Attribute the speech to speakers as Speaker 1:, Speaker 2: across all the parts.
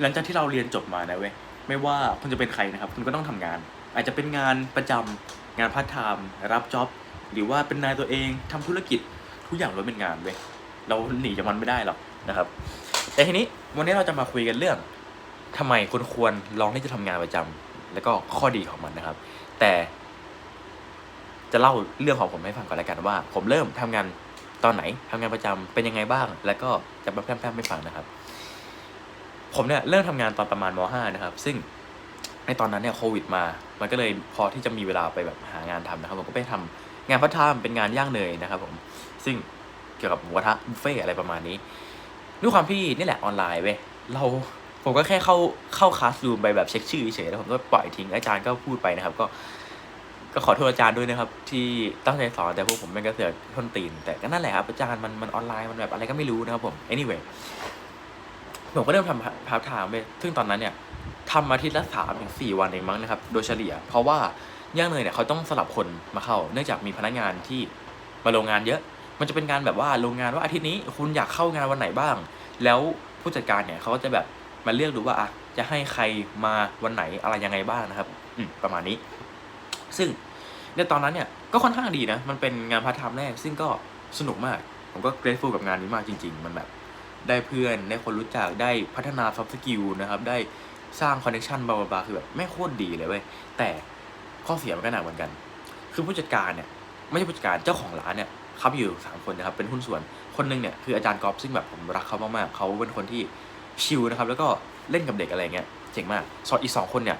Speaker 1: หลังจากที่เราเรียนจบมานะเว้ยไม่ว่าคุณจะเป็นใครนะครับ คุณก็ต้องทำงาน อาจจะเป็นงานประจำงานพาร์ทไทม์รับจ็อบหรือว่าเป็นนายตัวเองทำธุรกิจทุกอย่างล้วนเป็นงานเว้ยเราหนีจากมันไม่ได้หรอกนะครับ แต่ทีนี้วันนี้เราจะมาคุยกันเรื่องทำไมคุณควรลองที่จะทำงานประจำแล้วก็ข้อดีของมันนะครับ แต่ จะเล่าเรื่องของผมให้ฟังก่อนแล้วกันว่า ผมเริ่มทำงานตอนไหนทำงานประจำเป็นยังไงบ้าง แล้วก็จะมาแพร่ๆให้ฟังนะครับ ผมเนี่ยเริ่มทำงานตอนประมาณม .5 นะครับ ซึ่งในตอนนั้นเนี่ยโควิดมา มันก็เลยพอที่จะมีเวลาไปแบบหางานทำนะครับ ผมก็ไปทำงานพัฒไทม์เป็นงานย่างเนยนะครับผม ซึ่งเกี่ยวกับหมูกระทะบุฟเฟ่อะไรประมาณนี้ ด้วยความที่นี่แหละออนไลน์เว้ย เราผมก็แค่เข้าเข้าคลาสรูมไปแบบเช็คชื่อเฉยแล้วผมก็ปล่อยทิ้งอาจารย์ก็พูดไปนะครับ ก็ ก็ขอโทษอาจารย์ด้วยนะครับ ที่ตั้งใจสอนแต่พวกผมแม่งก็เสือกทนตีน แต่ก็นั่นแหละครับอาจารย์มันมันออนไลน์มันแบบอะไรก็ไม่รู้นะครับผม anyway ผมก็เริ่มทำพาร์ทไทม์ไปซึ่งตอนนั้นเนี่ยทำอาทิตย์ละสามถึงสี่วันเองมั้งนะครับ โดยเฉลี่ย เพราะว่าย่างเนยเนี่ยเขาต้องสลับคนมาเข้า เนื่องจากมีพนักงานที่มาโรงงานเยอะ มันจะเป็นการแบบว่าโรงงานว่าอาทิตย์นี้คุณอยากเข้างานวันไหนบ้าง แล้วผู้จัดการเนี่ยเขาก็จะแบบมาเลือกดูว่าอะจะให้ใครมาวันไหนอะไรยังไงบ้างนะครับ อืมประมาณนี้ ซึ่งในตอนนั้นเนี่ยก็ค่อนข้างดีนะ มันเป็นงานพาร์ทไทม์แรก ซึ่งก็สนุกมาก ผมก็ grateful กับงานนี้มากจริง ๆ มันแบบ ได้เพื่อน ได้คนรู้จักได้พัฒนา soft skill นะครับ ได้สร้าง connection บลาบลาคือแบบไม่โคตรดีเลยเว้ยแต่ข้อเสียมันก็หนักเหมือนกัน คือผู้จัดการเนี่ย ไม่ใช่ผู้จัดการเจ้าของร้านเนี่ยเขามีอยู่สามคนนะครับเป็นหุ้นส่วนคนหนึงเนี่ยคืออาจารย์กอล์ฟซึ่งแบบผมรักเขามากๆเขาเป็นคนที่ชิลนะครับแล้วก็เล่นกับเด็กอะไรเงี้ยเจ๋งมากส่วนอีกสองคนเนี่ย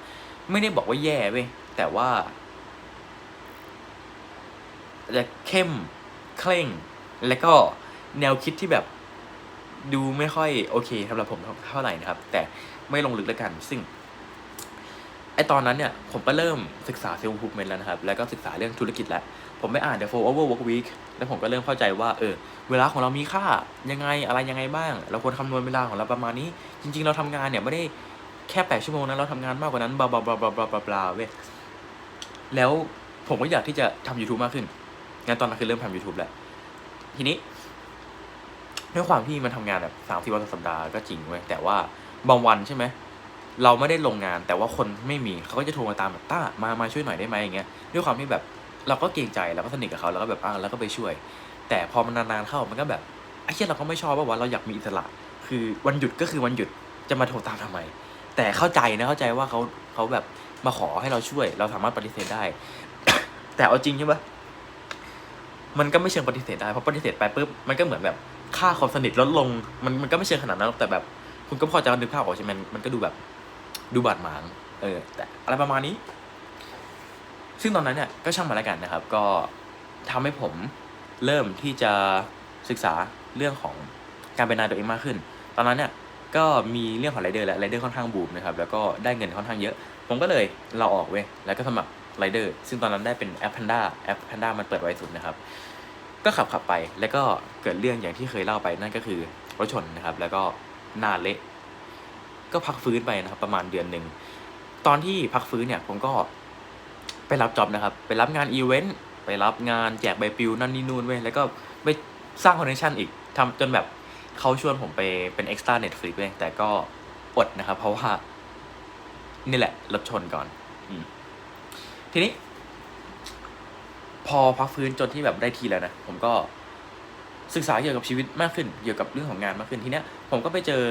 Speaker 1: ไม่ได้บอกว่าแย่เว้ยแต่ว่าจะเข้มเคร่ง แล้วก็แนวคิดที่แบบ ดูไม่ค่อยโอเคสำหรับผมเท่าไหร่นะครับ แต่ไม่ลงลึกแล้วกัน ซึ่งไอตอนนั้นเนี่ย ผมก็เริ่มศึกษาเซลล์พูเมนแล้วนะครับ แล้วก็ศึกษาเรื่องธุรกิจแล้ว ผมไปอ่าน The Four Hour Work Week แล้วผมก็เริ่มเข้าใจว่า เออ เวลาของเรามีค่ายังไงอะไรยังไงบ้าง เราควรคำนวณเวลาของเราประมาณนี้ จริง ๆ เราทำงานเนี่ยไม่ได้แค่แปดชั่วโมงนะเราทำงานมากกว่านั้นบลาบลาบลาบลาบลาบลาเว้ยแล้วผมก็อยากที่จะทำ YouTube มากขึ้นงานตอนนั้นคือเริ่มทำ YouTube แล้วทีนี้ ด้วยความที่มันทำงานแบบสามสี่วันต่อสัปดาห์ก็จริงเว้ยแต่ว่าบางวันใช่ไหมเราไม่ได้ลงงานแต่ว่าคนไม่มีเขาก็จะโทรมาตามแบบต้ามามาช่วยหน่อยได้ไหมอย่างเงี้ยด้วยความที่แบบเราก็เกรงใจเราก็สนิทกับเขาแล้วก็แบบอ่าแล้วก็ไปช่วย แต่พอมันนานๆเข้ามันก็แบบไอ้เชี่ยเราก็ไม่ชอบว่าว่าเราอยากมีอิสระ คือวันหยุดก็คือวันหยุดจะมาโทรตามทำไม แต่เข้าใจนะเข้าใจว่าเขาเขาแบบมาขอให้เราช่วย เราสามารถปฏิเสธได้ แต่เอาจริงใช่ปะมันก็ไม่เชิงปฏิเสธได้เพราะปฏิเสธไปปุ๊บมันก็เหมือนแบบ ค่าความสนิทลดลง มันมันก็ไม่เชิงขนาดนั้นหรอกแต่แบบ คุณก็พอจะนึกภาพออกใช่ไหมมันก็ดูแบบดูบาดหมาง เออ แต่อะไรประมาณนี้ ซึ่งตอนนั้นเนี่ยก็ช่างมาแล้วกันนะครับ ก็ทำให้ผมเริ่มที่จะศึกษาเรื่องของการเป็นนายตัวเองมากขึ้น ตอนนั้นเนี่ยก็มีเรื่องของไรเดอร์และไรเดอร์ค่อนข้างบูมนะครับ แล้วก็ได้เงินค่อนข้างเยอะ ผมก็เลยเราออกเว้ย แล้วก็สมัครไรเดอร์ ซึ่งตอนนั้นได้เป็นแอป Panda แอป Panda มันเปิดไว้สุดนะครับ ก็ขับขับไปแล้วก็เกิดเรื่องอย่างที่เคยเล่าไปนั่นก็คือรถชนนะครับ แล้วก็หน้าเละก็พักฟื้นไปนะครับ ประมาณเดือนหนึ่งตอนที่พักฟื้นเนี่ยผมก็ไปรับจ็อบนะครับ ไปรับงานอีเวนต์ไปรับงานแจกใบปลิวนั่นนี่นู่นเว้ยแล้วก็ไปสร้างคอนเนคชั่นอีกทำจนแบบเขาชวนผมไปเป็นเอ็กซ์ตร้าเน็ตฟลิกเว้ยแต่ก็อดนะครับ เพราะว่า นี่แหละรถชนก่อนอทีนี้ พอพักฟื้นจนที่แบบได้ทีแล้วนะ ผมก็ศึกษาเกี่ยวกับชีวิตมากขึ้น เกี่ยวกับเรื่องของงานมากขึ้นทีเนี้ย ผมก็ไปเจอ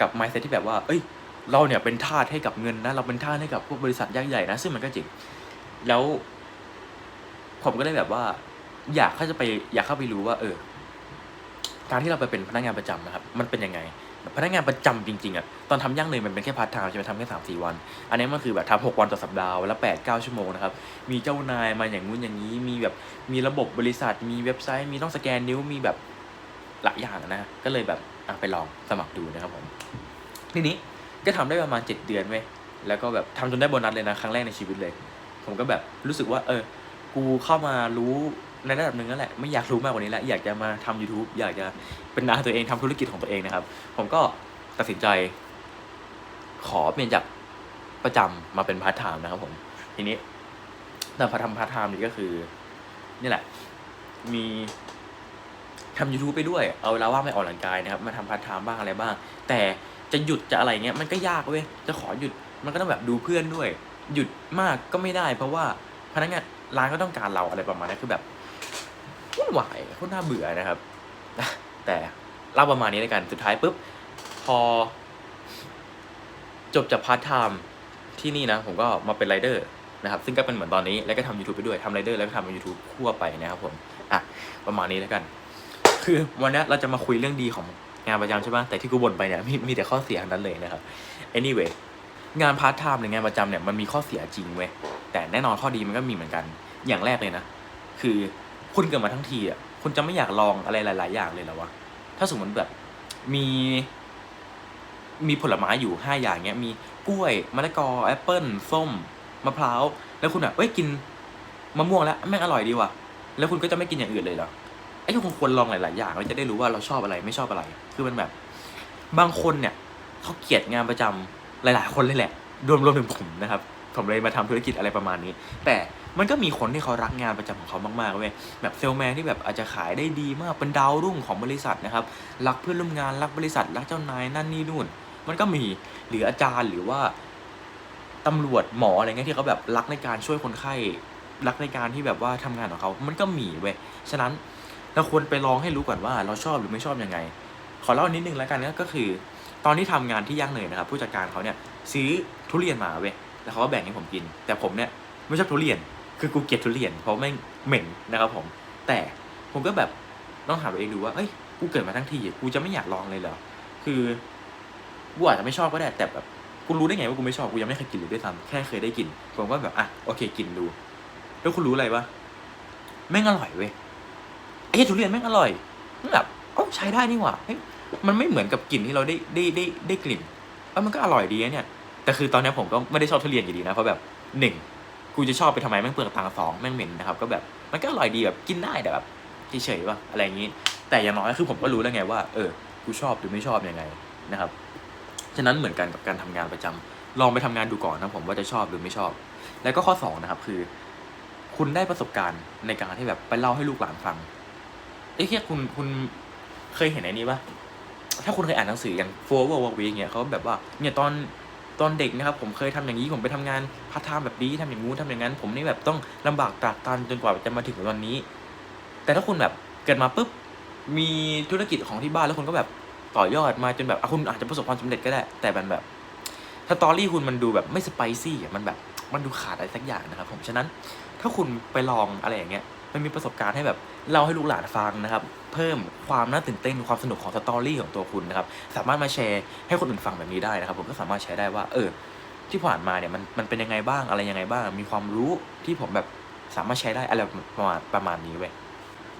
Speaker 1: กับ mindset ที่แบบว่า เอ้ย เราเนี่ยเป็นทาสให้กับเงินนะ เราเป็นทาสให้กับพวกบริษัทยักษ์ใหญ่นะ ซึ่งมันก็จริง แล้ว ผมก็เลยแบบว่า อยากเข้าจะไป อยากเข้าไปรู้ว่า เออ การที่เราไปเป็นพนักงานประจำนะครับ มันเป็นยังไง พนักงานประจำจริงๆอะตอนทำย่างเลยมันเป็นแค่พาร์ทไทม์ใช่ไหมทำแค่สามสี่วัน อันนี้มันคือแบบทำหกวันต่อสัปดาห์วันละแปดเก้าชั่วโมงนะครับ มีเจ้านายมาอย่างงู้นอย่างนี้ มีแบบมีระบบบริษัท มีเว็บไซต์ มีต้องสแกนนิ้วมีแบบหลายอย่างนะ ก็เลยแบบไปลองสมัครดูนะครับผมทีนี้ก็ทำได้ประมาณเจ็ดเดือนเว้ยแล้วก็แบบทำจนได้โบนัสเลยนะครั้งแรกในชีวิตเลย ผมก็แบบรู้สึกว่า เออ กูเข้ามารู้ ในระดับหนึ่งแล้วแหละไม่อยากรู้มากกว่านี้แล้วอยากจะมาทำ YouTube อยากจะเป็นนายตัวเองทำธุรกิจของตัวเองนะครับ ผมก็ตัดสินใจ ขอเปลี่ยนจากประจำมาเป็นพาร์ทไทม์นะครับผม ทีนี้แต่พอทำพาร์ทไทม์นี่ก็คือ นี่แหละ มีทำ YouTube ไปด้วย เอาเวลาว่างไปออกกำลังกายนะครับ มาทำพาร์ทไทม์บ้างอะไรบ้าง แต่จะหยุดจะอะไรเงี้ยมันก็ยากเว้ย จะขอหยุดมันก็ต้องแบบดูเพื่อนด้วย หยุดมากก็ไม่ได้ เพราะว่าพนักงานร้านก็ต้องการเราอะไรประมาณนี้คือแบบ วุ่นวายคตรน่าเบื่อนะครับ แต่เล่าประมาณนี้แล้วกัน สุดท้ายปุ๊บ พอ จบจากพาร์ทไทม์ที่นี่นะ ผมก็มาเป็นไรเดอร์นะครับ ซึ่งก็เป็นเหมือนตอนนี้ แล้วก็ทำ YouTube ไปด้วยทำไรเดอร์แล้วก็ทำ YouTube คั่วไปนะครับผม อะ ประมาณนี้แล้วกัน คือวันนี้เราจะมาคุยเรื่องดีของงานประจำใช่ปะแต่ที่กูบ่นไปเนี่ยมีมีแต่ข้อเสียทั้งนั้นเลยนะครับ anyway งานพาร์ทไทม์หรืองานประจำเนี่ยมันมีข้อเสียจริงเว้ย แต่แน่นอนข้อดีมันก็มีเหมือนกัน อย่างแรกเลยนะ คือ คุณเกิดมาทั้งทีอะคุณจะไม่อยากลองอะไรหลาย ๆ อย่างเลยเหรอวะถ้าสมมติแบบมี มีผลไม้อยู่ห้าอย่างเงี้ย มีกล้วยมะละกอแอปเปิ้ลส้มมะพร้าวแล้วคุณอะเอ้ยกินมะม่วงแล้วแม่งอร่อยดีว่ะแล้วคุณก็จะไม่กินอย่างอื่นเลยเหรอไอ้คุณควรลองหลาย ๆ อย่างแล้วจะได้รู้ว่าเราชอบอะไรไม่ชอบอะไร คือมันแบบ บางคนเนี่ยเขาเกลียดงานประจำหลาย ๆ คนเลยแหละ รวมรวมถึงผมนะครับ ผมเลยมาทำธุรกิจอะไรประมาณนี้ แต่ มันก็มีคนที่เขารักงานประจำของเขามากๆเว้ยแบบเซลแมนที่แบบอาจจะขายได้ดีมากเป็นดาวรุ่งของบริษัทนะครับรักเพื่อนร่วมงานรักบริษัทรักเจ้านายนั่นนี่นู่น มันก็มีหรืออาจารย์หรือว่าตำรวจหมออะไรเงี้ยที่เขาแบบรักในการช่วยคนไข้รักในการที่แบบว่าทำงานของเขา มันก็มีเว้ยฉะนั้นเราควรไปลองให้รู้ก่อนว่าเราชอบหรือไม่ชอบยังไง ขอเล่านิดนึงแล้วกันก็คือ ตอนที่ทำงานที่ย่างเนยนะครับผู้จัดการเขาเนี่ยซื้อทุเรียนมาเว้ยแล้วเขาก็แบ่งให้ผมกิน แต่ผมเนี่ยไม่ชอบทุเรียน คือกูเกลียดทุเรียนเพราะแม่งเหม็นนะครับผม แต่ผมก็แบบต้องถามตัวเองดูว่า เอ้ย กูเกิดมาทั้งที กูจะไม่อยากลองเลยเหรอ คือกูอาจจะไม่ชอบก็ได้ แต่แบบ กูรู้ได้ไงว่ากูไม่ชอบ กูยังไม่เคยกินเลยด้วยซ้ำแค่เคยได้กิน ผมก็แบบ อะ โอเค กินดู แล้วคุณรู้อะไรปะแม่งอร่อยเว้ย ไอ้ทุเรียนแม่งอร่อยแบบเอ้าใช้ได้นี่หว่าเฮ้ย มันไม่เหมือนกับกลิ่นที่เราได้ได้ได้ได้กลิ่นเอ้ามันก็อร่อยดีเนี่ย แต่คือตอนนี้ผมก็ไม่ได้ชอบทุเรียนอยู่ดีนะ เพราะแบบหนึ่ง กูจะชอบไปทำไมแม่งเปลืองตังค์สองแม่งเหม็นนะครับ ก็แบบมันก็อร่อยดีแบบกินได้แต่แบบเฉยๆว่ะอะไรอย่างนี้ แต่อย่างน้อยคือผมก็รู้แล้วไงว่า เออกูชอบหรือไม่ชอบยังไงนะครับฉะนั้นเหมือนกันกับการทำงานประจำลองไปทำงานดูก่อนนะผมว่าจะชอบหรือไม่ชอบ แล้วก็ข้อสองนะครับคือ คุณได้ประสบการณ์ในการที่แบบไปเล่าให้ลูกหลานฟังเอ้ยเฮียคุณคุณเคยเห็นไอ้นี้ปะถ้าคุณเคยอ่านหนังสืออย่าง Four Hour Work Week เนี่ยเขาแบบว่าเนี่ยตอน ตอนเด็กนะครับผมเคยทำอย่างนี้ผมไปทำงานพาร์ทไทม์แบบนี้ทำอย่างงู้นทำอย่างนั้น ผมนี่แบบต้องลำบากตรากตรำจนกว่าจะมาถึงวันนี้ แต่ถ้าคุณแบบเกิดมาปุ๊บมีธุรกิจของที่บ้านแล้วคุณก็แบบต่อยอดมาจนแบบคุณอาจจะประสบความสำเร็จก็ได้ แต่มันแบบสตอรี่คุณมันดูแบบไม่สไปซี่มันแบบมันดูขาดอะไรสักอย่างนะครับผมฉะนั้นถ้าคุณไปลองอะไรอย่างเงี้ย มันมีประสบการณ์ให้แบบเล่าให้ลูกหลานฟังนะครับ เพิ่มความน่าตื่นเต้นความสนุกของสตอรี่ของตัวคุณนะครับ สามารถมาแชร์ให้คนอื่นฟังแบบนี้ได้นะครับ ผมก็สามารถแชร์ได้ว่า เออ ที่ผ่านมาเนี่ยมันมันเป็นยังไงบ้างอะไรยังไงบ้าง มีความรู้ที่ผมแบบสามารถแชร์ได้อะไรประมาณประมาณนี้เว้ย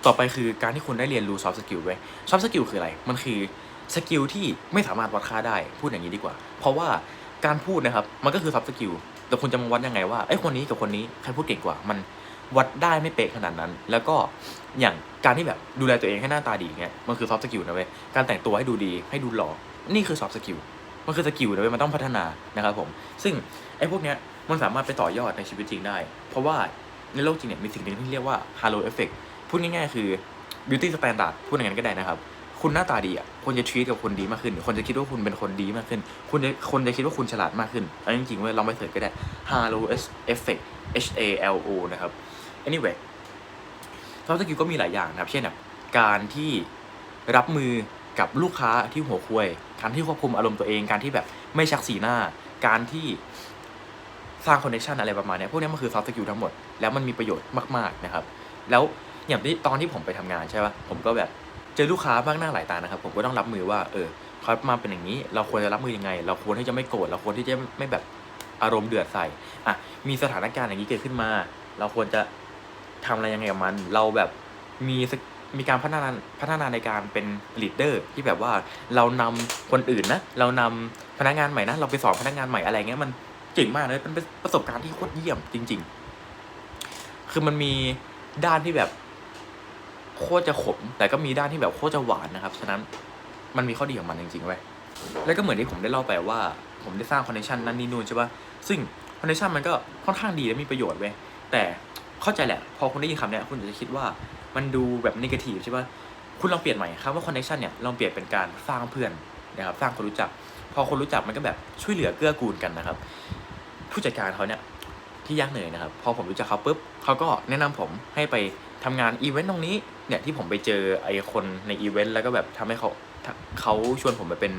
Speaker 1: ต่อไปคือการที่คุณได้เรียนรู้ soft skill เว้ย soft skill คืออะไร มันคือสกิลที่ไม่สามารถวัดค่าได้พูดอย่างนี้ดีกว่า เพราะว่าการพูดนะครับมันก็คือ soft skill แต่คุณจะมาวัดยังไงว่าไอ้คนนี้กับคนนี้ใครพูดเก่งกว่ามัน วัดได้ไม่เป๊ะขนาดนั้น แล้วก็อย่างการที่แบบดูแลตัวเองให้หน้าตาดีเงี้ยมันคือ soft skill นะเว้ยการแต่งตัวให้ดูดีให้ดูหล่อนี่คือ soft skill มันคือสกิลนะเว้ยมันต้องพัฒนานะครับผม ซึ่งไอ้พวกเนี้ยมันสามารถไปต่อยอดในชีวิตจริงได้ เพราะว่าในโลกจริงเนี่ยมีสิ่งหนึ่งที่เรียกว่า halo effect พูดง่ายๆ คือ beauty standard พูดอย่างนั้นก็ได้นะครับ คุณหน้าตาดีอะคนจะ treat กับคนดีมากขึ้น คนจะคิดว่าคุณเป็นคนดีมากขึ้น คุณจะคนจะคิดว่าคุณฉลาดมากขึ้น อันนี้จริงๆเว้ยลองไปเสิร์ชก็ได้ halo effect H A L O นะครับ anyway ซอฟต์สกิลก็มีหลายอย่างนะครับ เช่นแบบการที่รับมือกับลูกค้าที่หัวควยการที่ควบคุมอารมณ์ตัวเอง การที่แบบไม่ชักสีหน้า การที่สร้างคอนเนคชันอะไรประมาณนี้พวกนี้มันคือซอฟต์สกิลทั้งหมด แล้วมันมีประโยชน์มาก ๆ นะครับ แล้วอย่างที่ตอนที่ผมไปทำงานใช่ปะผมก็แบบเจอลูกค้ามากหน้าหลายตานะครับ ผมก็ต้องรับมือว่า เออเขามาเป็นอย่างนี้ เราควรจะรับมือยังไง เราควรที่จะไม่โกรธ เราควรที่จะไม่แบบ อารมณ์เดือดใส่อะมีสถานการณ์อย่างนี้เกิดขึ้นมา เราควรจะทำอะไรยังไงกับมัน เราแบบมีมีการพัฒนาพัฒนาในการเป็นลีดเดอร์ที่แบบว่าเรานำคนอื่นนะเรานำพนักงานใหม่นะเราไปสอนพนักงานใหม่อะไรเงี้ยมันเจ๋งมากเลยเป็นประสบการณ์ที่โคตรเยี่ยมจริง ๆ คือมันมีด้านที่แบบโคตรจะขม แต่ก็มีด้านที่แบบโคตรจะหวานนะครับ ฉะนั้นมันมีข้อดีของมันจริงๆเว้ยแล้วก็เหมือนที่ผมได้เล่าไปว่าผมได้สร้างคอนเนคชันนั่นนี่นู่นใช่ปะซึ่งคอนเนคชันมันก็ค่อนข้างดีและมีประโยชน์เว้ยแต่เข้าใจแหละ พอคุณได้ยินคำเนี้ยคุณจะคิดว่ามันดูแบบนิกทีฟใช่ปะคุณลองเปลี่ยนใหม่ครับว่าคอนเนคชันเนี่ยลองเปลี่ยนเป็นการสร้างเพื่อนนะครับสร้างคนรู้จัก พอคนรู้จักมันก็แบบช่วยเหลือเกื้อกูลกันนะครับ ผู้จัดการเขาเนี่ยที่ยักษ์เหนื่อยนะครับ พอผมรู้จักเขาปุ๊บเขาก็แนะนำผมให้ไปทำงานอีเวนต์ตรงนี้เนี่ยที่ผมไปเจอไอ้คนในอีเวนต์แล้วก็แบบทำให้เขาเขาชวนผมไปเป็น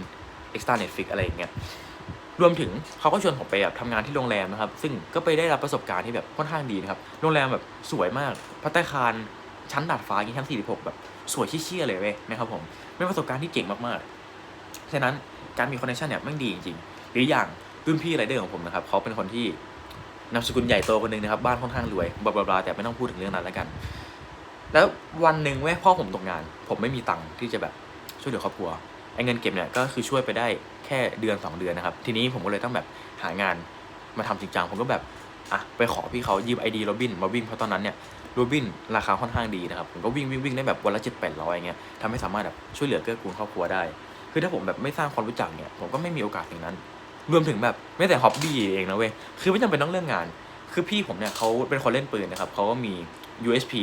Speaker 1: เอ็กซ์ตร้าเน็ตฟิกอะไรอย่างเงี้ย รวมถึงเขาก็ชวนผมไปแบบทำงานที่โรงแรมนะครับ ซึ่งก็ไปได้รับประสบการณ์ที่แบบค่อนข้างดีนะครับ โรงแรมแบบสวยมาก พัตตาคารชั้นดาดฟ้าอย่างชั้น 46 แบบสวยเชี่ยๆเลยเว้ยนะครับผมเป็นประสบการณ์ที่เก่งมากๆ ฉะนั้นการมีคอนเนคชันเนี่ยแม่งดีจริงๆ หรืออย่างรุ่นพี่ไรเดอร์ของผมนะครับเขาเป็นคนที่นามสกุลใหญ่โตคนหนึ่งนะครับ บ้านค่อนข้างรวยบลาบลาๆแต่ไม่ต้องพูดถึงเรื่องนั้นแล้วกัน แล้ววันหนึ่งเว้ยพ่อผมตกงาน ผมไม่มีตังค์ที่จะแบบช่วยเหลือครอบครัว ไอ้เงินเก็บเนี่ยก็คือช่วยไปได้แค่เดือน 2 เดือนนะครับ ทีนี้ผมก็เลยต้องแบบหางานมาทำจริงจังผมก็แบบอะไปขอพี่เขายืมไอดีโรบินมาวิ่งเพราะตอนนั้นเนี่ยโรบินราคาค่อนข้างดีนะครับผมก็วิ่งวิ่งวิ่งได้แบบวันละเจ็ดแปดร้อยอย่างเงี้ยทำให้สามารถแบบช่วยเหลือเกื้อกูลครอบครัวได้ คือถ้าผมแบบไม่สร้างความรู้จักเนี่ยผมก็ไม่มีโอกาสอย่างนั้น รวมถึงแบบไม่แต่ฮ็อบบี้เองนะเว้ยคือไม่จำเป็นต้องเรื่องงาน คือพี่ผมเนี่ยเขาเป็นคนเล่นปืนนะครับเขาก็มี USP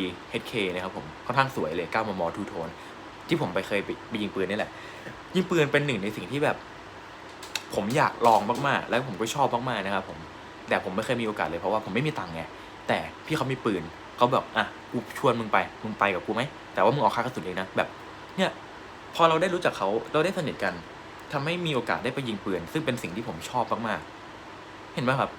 Speaker 1: HK นะครับผมค่อนข้างสวยเลย9มมทูโทน ที่ผมไปเคยไปไปยิงปืนนี่แหละ ยิงปืนเป็นหนึ่งในสิ่งที่แบบ ผมอยากลองมากๆ แล้วผมก็ชอบมากๆนะครับผมแต่ผมไม่เคยมีโอกาสเลยเพราะว่าผมไม่มีตังค์ไงแต่พี่เขามีปืนเขาแบบอะกูชวนมึงไปมึงไปกับกูไหมแต่ว่ามึงออกค่ากระสุนเองนะแบบ เนี่ย พอเราได้รู้จักเขาเราได้สนิทกันทำให้มีโอกาสได้ไปยิงปืน ซึ่งเป็นสิ่งที่ผมชอบมากๆเห็นไหมครับ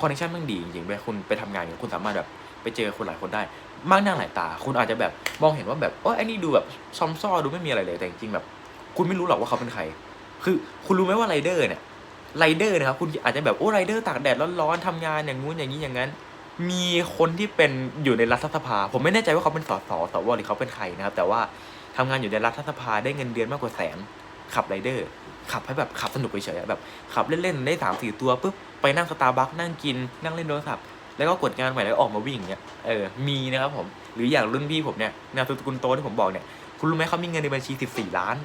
Speaker 1: คอนเนคชั่นมันดีจริงๆเวลาคุณไปทำงานอย่างคุณสามารถแบบไปเจอคนหลายคนได้ มากหน้าหลายตา คุณอาจจะแบบมองเห็นว่าแบบโอ้ไอ้นี่ดูแบบซอมซ่อดูไม่มีอะไรเลยแต่จริงแบบ คุณไม่รู้หรอกว่าเขาเป็นใคร คือคุณรู้ไหมว่าไรเดอร์เนี่ยไรเดอร์นะครับคุณอาจจะแบบโอ้ไรเดอร์ตากแดดร้อนๆทำงานอย่างงู้นอย่างนี้อย่างนั้น มีคนที่เป็นอยู่ในรัฐสภา ผมไม่แน่ใจว่าเขาเป็นสสสวหรือเขาเป็นใครนะครับ แต่ว่าทำงานอยู่ในรัฐสภาได้เงินเดือนมากกว่าแสนขับไรเดอร์ขับให้แบบขับสนุกเฉยๆแบบขับเล่นๆได้สามสี่ตัวปุ๊บไปนั่งสตาร์บัคนั่งกินนั่งเล่นโทรศัพท์ แล้วก็กดงานใหม่แล้วออกมาวิ่งเนี่ยเออมีนะครับผมหรืออย่างรุ่นพี่ผมเนี่ยนามสกุลโตที่ผมบอกเนี่ยคุณรู้ไหมเขามีเงินในบัญชีสิบสี่ล้าน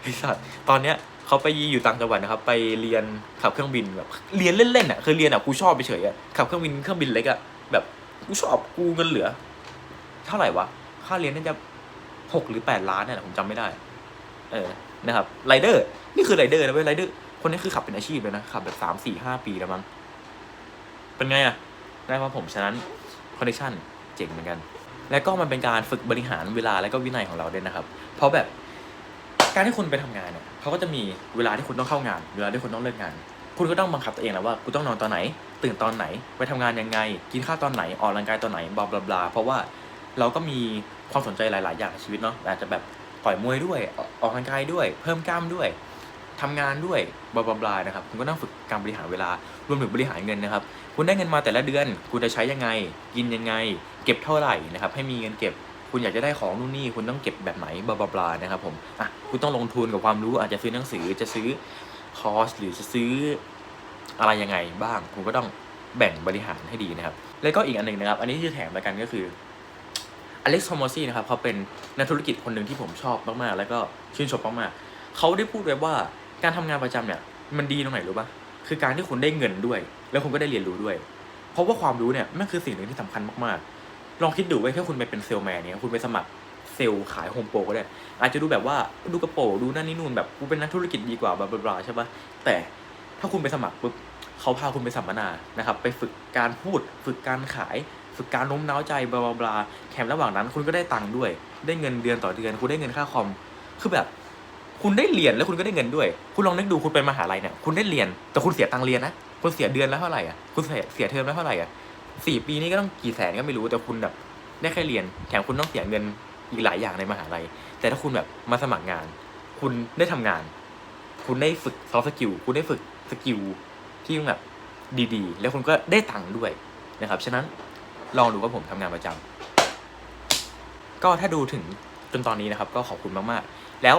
Speaker 1: ไอ้สัตว์ตอนเนี้ยเขาไปอยู่ต่างจังหวัดนะครับ ไปเรียนขับเครื่องบินแบบเรียนเล่นๆอะคือเรียนอะกูชอบไปเฉยอะขับเครื่องบินเครื่องบินเล็กอะแบบกูชอบกูเงินเหลือ เท่าไหร่วะค่าเรียนน่าจะหกหรือแปดล้านเนี่ยผมจำไม่ได้ เออนะครับไรเดอร์นี่คือไรเดอร์นะเว้ยไรเดอร์คนนี้คือขับเป็นอาชีพเลยนะขับแบบสามสี่ห้าปีแล้วมั้ง เป็นไงอะได้ว่าผมฉะนั้นคอนเนคชั่นเจ๋งเหมือนกัน แล้วก็มันเป็นการฝึกบริหารเวลาและก็วินัยของเราด้วยนะครับ เพราะแบบการที่คุณไปทำงานเนี่ยเขาก็จะมีเวลาที่คุณต้องเข้างาน เวลาที่คุณต้องเลิกงาน คุณก็ต้องบังคับตัวเองแล้วว่ากูต้องนอนตอนไหน ตื่นตอนไหน ไปทำงานยังไง กินข้าวตอนไหน ออกกำลังกายตอนไหนบลาบลาบลาเพราะว่าเราก็มีความสนใจหลาย ๆ อย่างในชีวิตเนาะอาจจะแบบต่อยมวยด้วย ออกกำลังกายด้วย เพิ่มกล้ามด้วย ทำงานด้วยบลาบลานะครับ คุณก็ต้องฝึกการบริหารเวลารวมถึงบริหารเงินนะครับ คุณได้เงินมาแต่ละเดือน คุณจะใช้ยังไง กินยังไง เก็บเท่าไหร่นะครับ ให้มีเงินเก็บ คุณอยากจะได้ของนู่นนี่ คุณต้องเก็บแบบไหนบลาบลานะครับผม อะ คุณต้องลงทุนกับความรู้ อาจจะซื้อหนังสือ จะซื้อคอร์ส หรือจะซื้ออะไรยังไงบ้าง คุณก็ต้องแบ่งบริหารให้ดีนะครับ แล้วก็อีกอันหนึ่งนะครับ อันนี้ที่แถมแล้วกันก็คืออเล็กซ์โฮมซี่นะครับเขาเป็นนักธุรกิจคนหนึ่งที่ผมชอบมากๆ แล้วก็ชื่นชมมากๆเขาได้พูดไว้ว่า การทำงานประจำเนี่ย มันดีตรงไหนรู้ปะคือการที่คุณได้เงินด้วย แล้วคุณก็ได้เรียนรู้ด้วย เพราะว่าความรู้เนี่ยมันคือสิ่งหนึ่งที่สำคัญมากๆ ลองคิดดูไว้แค่คุณไปเป็นเซลแมนเนี่ยคุณไปสมัครเซลล์ขายโฮมโปรก็ได้ อาจจะดูแบบว่าดูกระโปรงดูนั่นนี่นู่นแบบกูเป็นนักธุรกิจดีกว่าบลาบลาใช่ปะแต่ถ้าคุณไปสมัครปุ๊บเขาพาคุณไปสัมมนานะครับ ไปฝึกการพูด ฝึกการขาย ฝึกการโน้มน้าวใจบลาบลาบลาแถมระหว่างนั้น คุณก็ได้ตังค์ด้วย ได้เงินเดือนต่อเดือน คุณได้เงินค่าคอม คือแบบ คุณได้เรียนแล้วคุณก็ได้เงินด้วย คุณลองนึกดูคุณไปมหาลัยเนี่ย คุณได้เรียน แต่คุณเสียตังค์เรียนนะ คุณเสียเดือนแล้วเท่าไหร่อะ คุณเสียเสียเทอมแล้วเท่าไหร่อะสี่ปีนี้ก็ต้องกี่แสนก็ไม่รู้ แต่คุณแบบได้แค่เรียน แถมคุณต้องเสียเงินอีกหลายอย่างในมหาลัย แต่ถ้าคุณแบบมาสมัครงาน คุณได้ทำงาน คุณได้ฝึกซอฟต์สกิล คุณได้ฝึกสกิลที่แบบดีๆ แล้วคุณก็ได้ตังค์ด้วยนะครับ ฉะนั้นลองดูว่าผมทำงานประจำก็ถ้าดูถึงจนตอนนี้นะครับ ก็ขอบคุณมากๆ แล้ว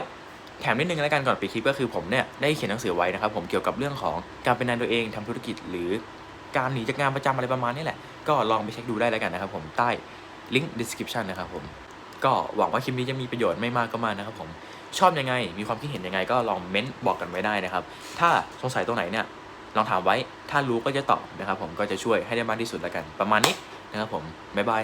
Speaker 1: แถมนิดนึงแล้วกันก่อนปิดคลิปก็คือผมเนี่ยได้เขียนหนังสือไว้นะครับผมเกี่ยวกับเรื่องของการเป็นนายตัวเองทำธุรกิจ หรือการหนีจากงานประจำอะไรประมาณนี้แหละก็ลองไปเช็คดูได้แล้วกันนะครับผมใต้ลิงก์ description นะครับผมก็หวังว่าคลิปนี้จะมีประโยชน์ไม่มากก็มากนะครับผมชอบยังไง มีความคิดเห็นยังไงก็ลองเม้นบอกกันไว้ได้นะครับ ถ้าสงสัยตรงไหนเนี่ยลองถามไว้ถ้ารู้ก็จะตอบนะครับผมก็จะช่วยให้ได้มากที่สุดแล้วกัน ประมาณนี้นะครับผมบ๊ายบาย